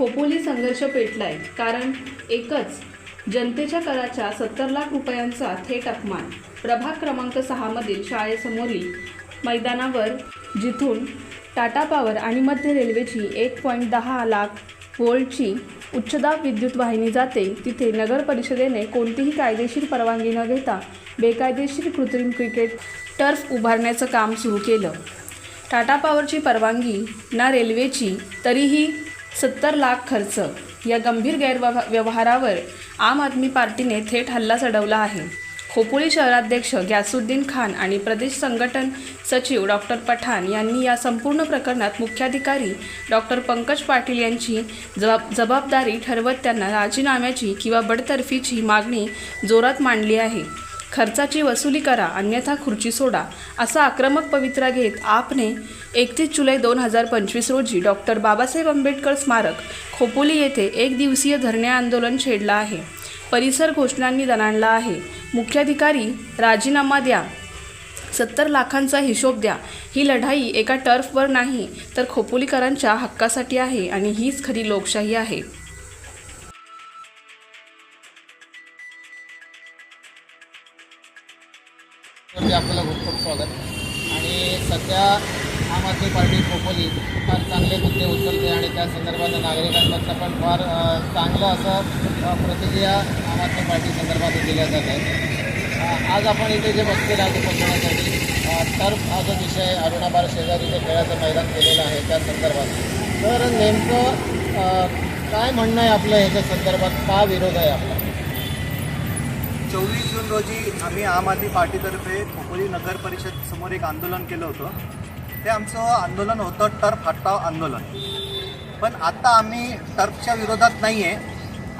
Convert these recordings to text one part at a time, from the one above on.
संघर्ष पेटलाय कारण एकच जनतेच्या कराच्या सत्तर लाख रुपयांचा थेट अपमान. प्रभाग क्रमांक सहामधील शाळेसमोरील मैदानावर जिथून टाटा पॉवर आणि मध्य रेल्वेची एक पॉईंट दहा लाख वोल्टची उच्चदाब विद्युत वाहिनी जाते. तिथे नगर परिषदेने कोणतीही कायदेशीर परवानगी न घेता बेकायदेशीर कृत्रिम क्रिकेट टर्फ उभारण्याचं काम सुरू केलं. टाटा पॉवरची परवानगी ना रेल्वेची तरीही सत्तर लाख खर्च. या गंभीर गैरव्यव व्यवहारावर आम आदमी पार्टीने थेट हल्ला चढवला आहे. खोपोली शहराध्यक्ष ग्यासुद्दीन खान आणि प्रदेश संघटन सचिव डॉक्टर पठाण यांनी या संपूर्ण प्रकरणात मुख्याधिकारी डॉक्टर पंकज पाटील यांची जबाब जबाबदारी ठरवत त्यांना राजीनाम्याची किंवा बडतर्फीची मागणी जोरात मांडली आहे. खर्चाची वसुली करा अन्यथा खुर्ची सोडा असा आक्रमक पवित्रा घेत आपने एकतीस जुलै दोन हजार पंचवीस रोजी डॉक्टर बाबासाहेब आंबेडकर स्मारक खोपोली येथे एक दिवसीय धरणे आंदोलन छेडलं आहे. परिसर घोषणांनी दणाणला आहे. मुख्याधिकारी राजीनामा द्या. सत्तर लाखांचा हिशोब द्या. ही लढाई एका टर्फवर नाही तर खोपोलीकरांच्या हक्कासाठी आहे आणि हीच खरी लोकशाही आहे. वरती आपल्याला खूप खूप स्वागत. आणि सध्या आम आदमी पार्टी खोपोली फार चांगले मुद्दे उचलते आणि त्या संदर्भात नागरिकांमधनं पण फार चांगलं असं प्रतिक्रिया आम आदमी पार्टी संदर्भात दिल्या जात आहे आज आपण इथे जे बघते आज पोहोचवण्यासाठी टर्फ हा जो विषय अरुणाबार शेजारी जे खेळाचं मैदान केलेलं आहे त्या संदर्भात. तर नेमकं काय म्हणणं आहे आपलं ह्याच्या संदर्भात? का विरोध आहे आपला? चोवीस जून रोजी आम्ही आम आदमी पार्टीतर्फे खोपोली नगर परिषद समोर एक आंदोलन केलं होतं. ते आमचं आंदोलन होतं टर्फ हटाव आंदोलन. पण आता आम्ही टर्फच्या विरोधात नाही आहे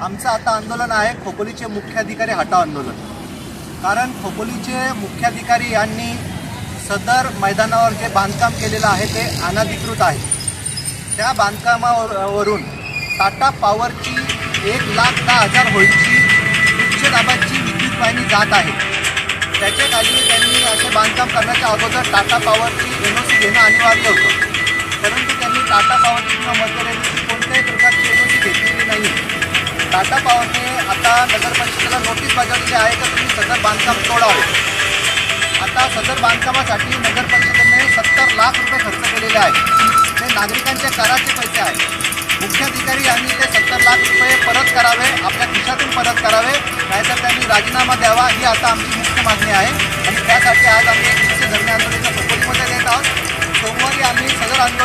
आमचं आता आंदोलन आहे खोपोलीचे मुख्याधिकारी हटाव आंदोलन. कारण खोपोलीचे मुख्याधिकारी यांनी सदर मैदानावर जे बांधकाम केलेलं आहे ते अनधिकृत आहे. त्या बांधकामावरून वरून टाटा पॉवरची एक लाख दहा हजार होईची उच्च दाबाची जात आहे. त्याच्याखाली त्यांनी असे बांधकाम करण्याच्या अगोदर टाटा पॉवरची एन ओ सी घेणं अनिवार्य होतं. परंतु त्यांनी टाटा पॉवरची किंवा मध्य रेल्वेची कोणत्याही प्रकारची एन ओ सी घेतलेली नाही. टाटा पॉवरने आता नगर परिषदेला नोटीस बजावलेली आहे का तुम्ही सदर बांधकाम तोडावे आता सदर बांधकामासाठी नगर परिषदेने सत्तर लाख रुपये खर्च केलेले आहे. ते नागरिकांच्या कराचे पैसे आहेत सत्तर लाख रुपये परत करावे आपल्या खिशातून परत करावे नाहीतर त्यांनी राजीनामा द्यावा ही आता आमची मुख्य मागणी आहे. आणि त्यासाठी आज आम्ही एक दिवशी धरणे आंदोलनाच्या प्रपोजमध्ये देत आहोत. सोमवारी आम्ही सदर आंदोलन